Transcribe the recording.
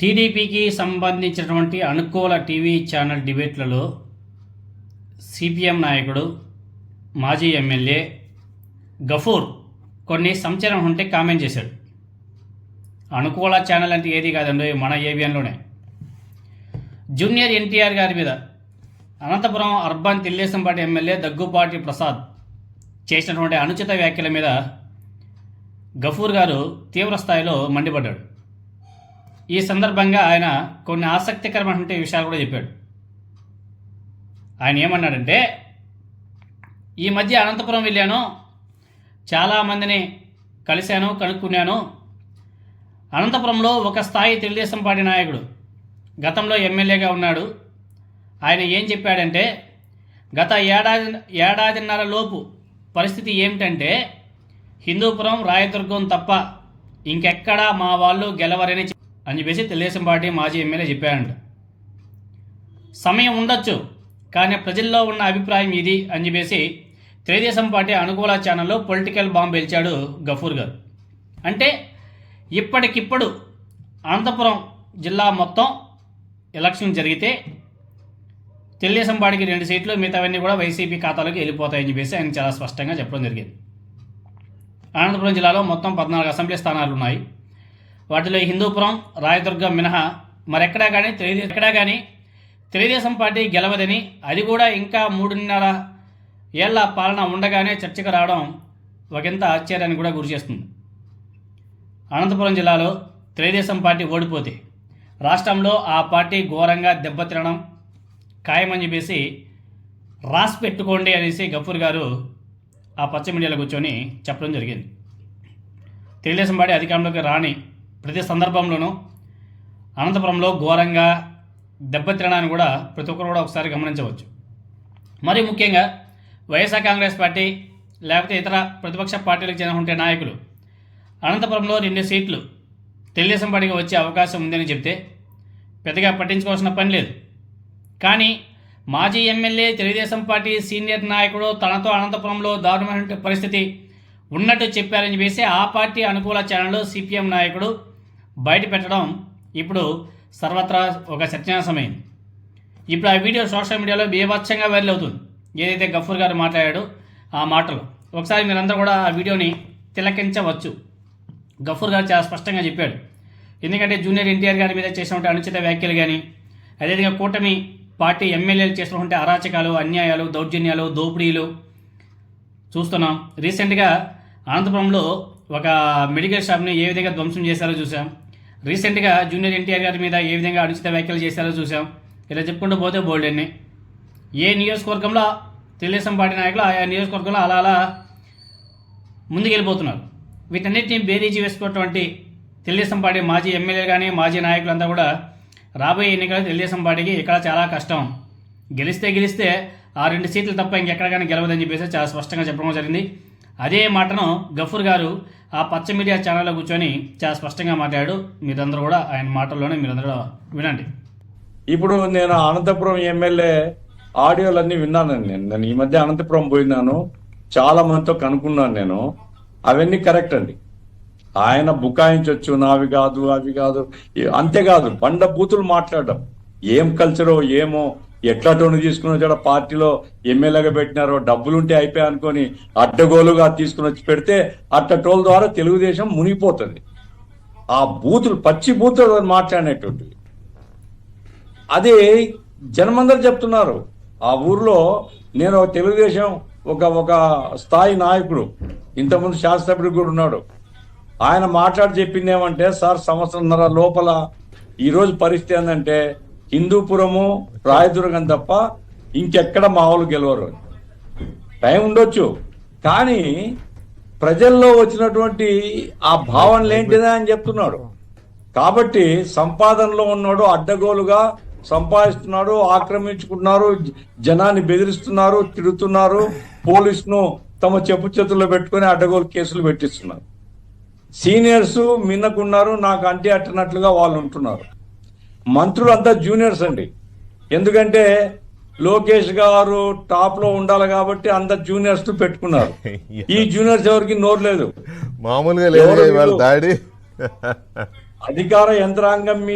టీడీపీకి సంబంధించినటువంటి అనుకూల టీవీ ఛానల్ డిబేట్లలో సిపిఎం నాయకుడు మాజీ ఎమ్మెల్యే గఫూర్ కొన్ని సంచలనం ఉంటే కామెంట్ చేశాడు. అనుకూల ఛానల్ అంటే ఏది కాదండి మన ఏబిఎన్లోనే. జూనియర్ ఎన్టీఆర్ గారి మీద అనంతపురం అర్బన్ తెలుగుదేశంపాటి ఎమ్మెల్యే దగ్గుపాటి ప్రసాద్ చేసినటువంటి అనుచిత వ్యాఖ్యల మీద గఫూర్ గారు తీవ్రస్థాయిలో మండిపడ్డాడు. ఈ సందర్భంగా ఆయన కొన్ని ఆసక్తికరమైనటువంటి విషయాలు కూడా చెప్పాడు. ఆయన ఏమన్నాడంటే ఈ మధ్య అనంతపురం వెళ్ళాను చాలామందిని కలిశాను కనుక్కున్నాను. అనంతపురంలో ఒక స్థాయి తెలుగుదేశం పార్టీ నాయకుడు గతంలో ఎమ్మెల్యేగా ఉన్నాడు. ఆయన ఏం చెప్పాడంటే గత ఏడాది ఏడాదిన్నర లోపు పరిస్థితి ఏమిటంటే హిందూపురం రాయదుర్గం తప్ప ఇంకెక్కడా మా వాళ్ళు గెలవరని అని చెప్పేసి తెలుగుదేశం పార్టీ మాజీ ఎమ్మెల్యే చెప్పారంట. సమయం ఉండొచ్చు కానీ ప్రజల్లో ఉన్న అభిప్రాయం ఇది అని చెప్పేసి తెలుగుదేశం పార్టీ అనుకూల ఛానల్లో పొలిటికల్ బాంబ్ పేల్చాడు గఫూర్ గారు. అంటే ఇప్పటికిప్పుడు అనంతపురం జిల్లా మొత్తం ఎలక్షన్ జరిగితే తెలుగుదేశం పార్టీకి రెండు సీట్లు మిగతావన్నీ కూడా వైసీపీ ఖాతాలోకి వెళ్ళిపోతాయని చెప్పేసి ఆయన చాలా స్పష్టంగా చెప్పడం జరిగింది. అనంతపురం జిల్లాలో మొత్తం పద్నాలుగు అసెంబ్లీ స్థానాలు ఉన్నాయి. వాటిలో హిందూపురం రాయదుర్గం మినహా మరెక్కడా కానీ తెలుగుదేశం ఎక్కడా కానీ తెలుగుదేశం పార్టీ గెలవదని అది కూడా ఇంకా మూడున్నర ఏళ్ళ పాలన ఉండగానే చర్చకు రావడం ఒకంత ఆశ్చర్యానికి కూడా గురి చేస్తుంది. అనంతపురం జిల్లాలో తెలుగుదేశం పార్టీ ఓడిపోతే రాష్ట్రంలో ఆ పార్టీ ఘోరంగా దెబ్బతినడం ఖాయమని చెప్పేసి రాసి పెట్టుకోండి అనేసి గఫూర్ గారు ఆ పచ్చ మీడియాలో కూర్చొని చెప్పడం జరిగింది. తెలుగుదేశం పార్టీ అధికారంలోకి రాని ప్రతి సందర్భంలోనూ అనంతపురంలో ఘోరంగా దెబ్బతినడాన్ని కూడా ప్రతి ఒక్కరు కూడా ఒకసారి గమనించవచ్చు. మరి ముఖ్యంగా వైఎస్ఆర్ కాంగ్రెస్ పార్టీ లేకపోతే ఇతర ప్రతిపక్ష పార్టీలకు చెందిన ఉంటే నాయకులు అనంతపురంలో రెండు సీట్లు తెలుగుదేశం పార్టీకి వచ్చే అవకాశం ఉందని చెప్తే పెద్దగా పట్టించుకోవాల్సిన పని లేదు. కానీ మాజీ ఎమ్మెల్యే తెలుగుదేశం పార్టీ సీనియర్ నాయకుడు తనతో అనంతపురంలో దారుణమైన పరిస్థితి ఉన్నట్టు చెప్పారని చెప్పేసి ఆ పార్టీ అనుకూల ఛానల్లో సిపిఎం నాయకుడు బయట పెట్టడం ఇప్పుడు సర్వత్రా ఒక చర్చనీయాంశమైంది. ఇప్పుడు ఆ వీడియో సోషల్ మీడియాలో బీభత్సంగా వైరల్ అవుతుంది. ఏదైతే గఫూర్ గారు మాట్లాడాడో ఆ మాటలు. ఒకసారి మీరందరూ కూడా ఆ వీడియోని తిలకించవచ్చు. గఫూర్ గారు చాలా స్పష్టంగా చెప్పాడు. ఎందుకంటే జూనియర్ ఎన్టీఆర్ గారి మీద చేసినటువంటి అనుచిత వ్యాఖ్యలు కానీ అదేవిధంగా కూటమి పార్టీ ఎమ్మెల్యేలు చేసినటువంటి అరాచకాలు అన్యాయాలు దౌర్జన్యాలు దోపిడీలు చూస్తున్నాం. రీసెంట్గా అనంతపురంలో ఒక మెడికల్ షాప్ని ఏ విధంగా ధ్వంసం చేశారో చూసాం రీసెంట్గా జూనియర్ ఎన్టీఆర్ గారి మీద ఏ విధంగా అనుచిత వ్యాఖ్యలు చేశారో చూసాం ఇలా చెప్పుకుంటూ పోతే బోల్డ్ అన్ని. ఏ నియోజకవర్గంలో తెలుగుదేశం పార్టీ నాయకులు ఆయా నియోజకవర్గంలో అలా అలా ముందుకెళ్ళిపోతున్నారు. వీటన్నిటిని బేరీజీ వేసుకున్నటువంటి తెలుగుదేశం పార్టీ మాజీ ఎమ్మెల్యేలు కానీ మాజీ నాయకులంతా కూడా రాబోయే ఎన్నికలు తెలుగుదేశం పార్టీకి ఇక్కడ చాలా కష్టం. గెలిస్తే గెలిస్తే ఆ రెండు సీట్లు తప్ప ఇంకెక్కడ కానీ గెలవదని చెప్పేసి చాలా స్పష్టంగా చెప్పడం జరిగింది. అదే మాటను గఫూర్ గారు ఆ పచ్చ మీడియా ఛానల్లో కూర్చొని చాలా స్పష్టంగా మాట్లాడాడు. మీరందరూ కూడా ఆయన మాటల్లోనే మీరందరూ వినండి. ఇప్పుడు నేను అనంతపురం ఎమ్మెల్యే ఆడియోలన్నీ విన్నానండి నేను నేను ఈ మధ్య అనంతపురం పోయినాను. చాలా మందితో కనుక్కున్నాను నేను. అవన్నీ కరెక్ట్ అండి. ఆయన బుకాయించవచ్చు నావి కాదు అవి కాదు. అంతేకాదు బండ బూతులు మాట్లాడడం. ఏం కల్చరో ఏమో ఎట్లా టోను తీసుకుని వచ్చాడో పార్టీలో ఎమ్మెల్యేగా పెట్టినారో డబ్బులుంటే అయిపోయా అనుకొని అడ్డగోలుగా తీసుకుని వచ్చి పెడితే అట్ట టోల్ ద్వారా తెలుగుదేశం మునిగిపోతుంది. ఆ బూతులు పచ్చి బూతులు మాట్లాడినటువంటివి? అది జనమందరు చెప్తున్నారు. ఆ ఊర్లో నేను ఒక తెలుగుదేశం ఒక ఒక స్థాయి నాయకుడు. ఇంతకుముందు శాసనసభ్యుడు కూడా ఉన్నాడు. ఆయన మాట్లాడి చెప్పింది ఏమంటే సార్ సంవత్సరంన్నర లోపల ఈరోజు పరిస్థితి ఏంటంటే హిందూపురము రాయదుర్గం తప్ప ఇంకెక్కడ మామూలు గెలవరు. టైం ఉండొచ్చు. కానీ ప్రజల్లో వచ్చినటువంటి ఆ భావనలు ఏంటిదా అని చెప్తున్నాడు. కాబట్టి సంపాదనలో ఉన్నాడు అడ్డగోలుగా సంపాదిస్తున్నాడు ఆక్రమించుకుంటున్నారు జనాన్ని బెదిరిస్తున్నారు తిడుతున్నారు పోలీసును తమ చెప్పు చేతుల్లో పెట్టుకుని అడ్డగోలు కేసులు పెట్టిస్తున్నారు. సీనియర్స్ మిన్నకున్నారు నాకు అంటే అట్టనట్లుగా వాళ్ళు ఉంటున్నారు. మంత్రులు అంతా జూనియర్స్ అండి. ఎందుకంటే లోకేష్ గారు టాప్లో ఉండాలి కాబట్టి అందరు జూనియర్స్ పెట్టుకున్నారు. ఈ జూనియర్స్ ఎవరికి నోరు లేదు. మామూలుగా లేదు అధికార యంత్రాంగం మీద